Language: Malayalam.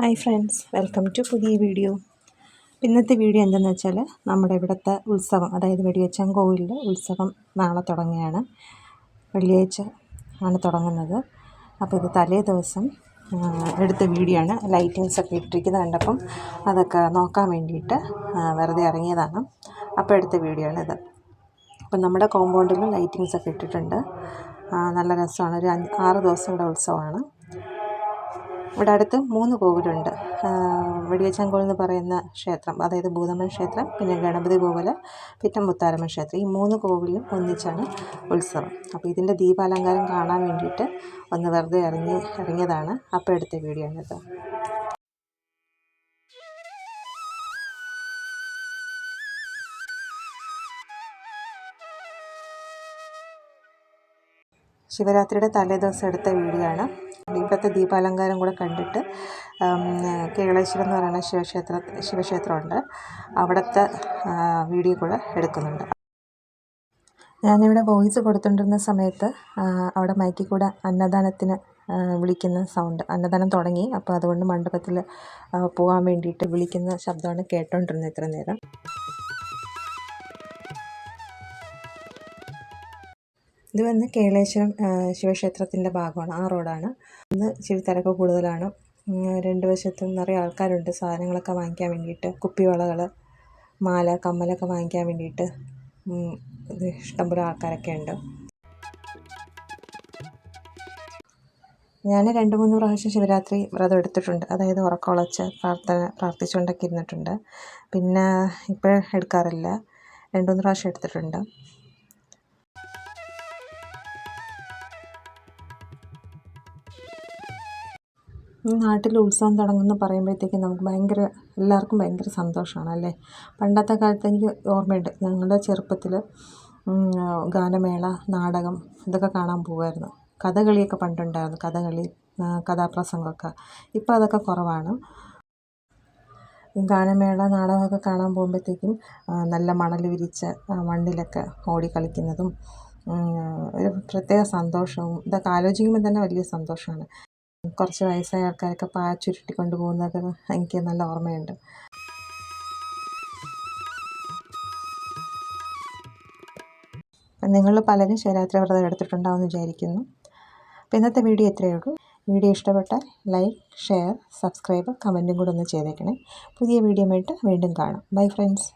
ഹായ് ഫ്രണ്ട്സ് വെൽക്കം ടു പുതിയ വീഡിയോ. ഇന്നത്തെ വീഡിയോ എന്തെന്ന് വെച്ചാൽ നമ്മുടെ ഇവിടുത്തെ ഉത്സവം അതായത് വെടിയച്ചൻ കോവിലിന്റെ ഉത്സവം നാളെ തുടങ്ങുകയാണ്. വെള്ളിയാഴ്ച ആണ് തുടങ്ങുന്നത്. അപ്പോൾ ഇത് തലേ ദിവസം എടുത്ത വീഡിയോ ആണ്. ലൈറ്റിങ്സ് ഒക്കെ ഇട്ടിരിക്കുന്നത് കണ്ടപ്പം അതൊക്കെ നോക്കാൻ വേണ്ടിയിട്ട് വെറുതെ ഇറങ്ങിയതാണ്. അപ്പോൾ എടുത്ത വീഡിയോ ആണിത് അപ്പം നമ്മുടെ കോമ്പൗണ്ടിലും ലൈറ്റിങ്സൊക്കെ ഇട്ടിട്ടുണ്ട്. നല്ല രസമാണ്. ഒരു ആറ് ദിവസം ഇവിടെ ഉത്സവമാണ്. ഇവിടെ അടുത്ത് മൂന്ന് കോവിലുണ്ട്. വെടിയച്ചങ്കോൾ എന്ന് പറയുന്ന ക്ഷേത്രം അതായത് ഭൂതമൻ ക്ഷേത്രം പിന്നെ ഗണപതി കോവിൽ പിന്നെ മുത്താരമ്മൻ ക്ഷേത്രം ഈ മൂന്ന് കോവിലും ഒന്നിച്ചാണ് ഉത്സവം. അപ്പോൾ ഇതിന്റെ ദീപാലങ്കാരം കാണാൻ വേണ്ടിയിട്ട് ഒന്ന് വെറുതെ ഇറങ്ങി ഇറങ്ങിയതാണ് അപ്പോൾ എടുത്ത വീഡിയോ ആണിത്. ശിവരാത്രിയുടെ തലേദിവസം എടുത്ത വീഡിയോ ആണ്. ഇവിടുത്തെ ദീപാലങ്കാരം കൂടെ കണ്ടിട്ട് കേളേശ്വരം എന്ന് പറയുന്ന ശിവക്ഷേത്ര ശിവക്ഷേത്രമുണ്ട്. അവിടുത്തെ വീഡിയോ കൂടെ എടുക്കുന്നുണ്ട്. ഞാനിവിടെ വോയിസ് കൊടുത്തുകൊണ്ടിരുന്ന സമയത്ത് അവിടെ മൈക്കിൽ കൂടെ അന്നദാനത്തിന് വിളിക്കുന്ന സൗണ്ട് അന്നദാനം തുടങ്ങി. അപ്പോൾ അതുകൊണ്ട് മണ്ഡപത്തിൽ പോകാൻ വേണ്ടിയിട്ട് വിളിക്കുന്ന ശബ്ദമാണ് കേട്ടോണ്ടിരുന്നത് ഇത്ര നേരം ഇത് വന്ന് കേളേശ്വരം ശിവക്ഷേത്രത്തിന്റെ ഭാഗമാണ് ആ റോഡാണ്. ഇന്ന് ഇച്ചിരി തിരക്ക് കൂടുതലാണ്. രണ്ട് വശത്തും നിറയെ ആൾക്കാരുണ്ട്. സാധനങ്ങളൊക്കെ വാങ്ങിക്കാൻ വേണ്ടിയിട്ട് കുപ്പിവളകൾ മാല കമ്മലൊക്കെ വാങ്ങിക്കാൻ വേണ്ടിയിട്ട് ഇഷ്ടംപോലെ ആൾക്കാരൊക്കെ ഉണ്ട്. ഞാൻ രണ്ട് മൂന്ന് പ്രാവശ്യം ശിവരാത്രി വ്രതം എടുത്തിട്ടുണ്ട്. അതായത് ഉറക്കമുളച്ച് പ്രാർത്ഥന പ്രാർത്ഥിച്ചുകൊണ്ടൊക്കെ ഇരുന്നിട്ടുണ്ട്. പിന്നെ ഇപ്പോൾ എടുക്കാറില്ല. രണ്ട് മൂന്ന് പ്രാവശ്യം എടുത്തിട്ടുണ്ട്. നാട്ടിൽ ഉത്സവം തുടങ്ങുമെന്ന് പറയുമ്പോഴത്തേക്കും നമുക്ക് ഭയങ്കര എല്ലാവർക്കും ഭയങ്കര സന്തോഷമാണ് അല്ലേ? പണ്ടത്തെ കാലത്ത് എനിക്ക് ഓർമ്മയുണ്ട് ഞങ്ങളുടെ ചെറുപ്പത്തിൽ ഗാനമേള നാടകം ഇതൊക്കെ കാണാൻ പോകുമായിരുന്നു. കഥകളിയൊക്കെ പണ്ടുണ്ടായിരുന്നു കഥകളി കഥാപ്രസംഗമൊക്കെ. ഇപ്പോൾ അതൊക്കെ കുറവാണ്. ഗാനമേള നാടകമൊക്കെ കാണാൻ പോകുമ്പോഴത്തേക്കും നല്ല മണൽ വിരിച്ച മണ്ണിലൊക്കെ ഓടി കളിക്കുന്നതും ഒരു പ്രത്യേക സന്തോഷവും ഇതൊക്കെ ആലോചിക്കുമ്പോൾ തന്നെ വലിയ സന്തോഷമാണ്. കുറച്ച് വയസ്സായ ആൾക്കാരൊക്കെ പാ ചുരുട്ടിക്കൊണ്ട് പോകുന്നതൊക്കെ എനിക്ക് നല്ല ഓർമ്മയുണ്ട്. നിങ്ങൾ പലരും ശിവരാത്രി വ്രതം എടുത്തിട്ടുണ്ടാവും എന്ന് വിചാരിക്കുന്നു. അപ്പോൾ ഇന്നത്തെ വീഡിയോ ഇത്രയേ ഉള്ളൂ. വീഡിയോ ഇഷ്ടപ്പെട്ടാൽ ലൈക്ക് ഷെയർ സബ്സ്ക്രൈബ് കമന്റും കൂടെ ഒന്ന് ചെയ്തേക്കണേ. പുതിയ വീഡിയോ ആയിട്ട് വീണ്ടും കാണാം. Bye friends.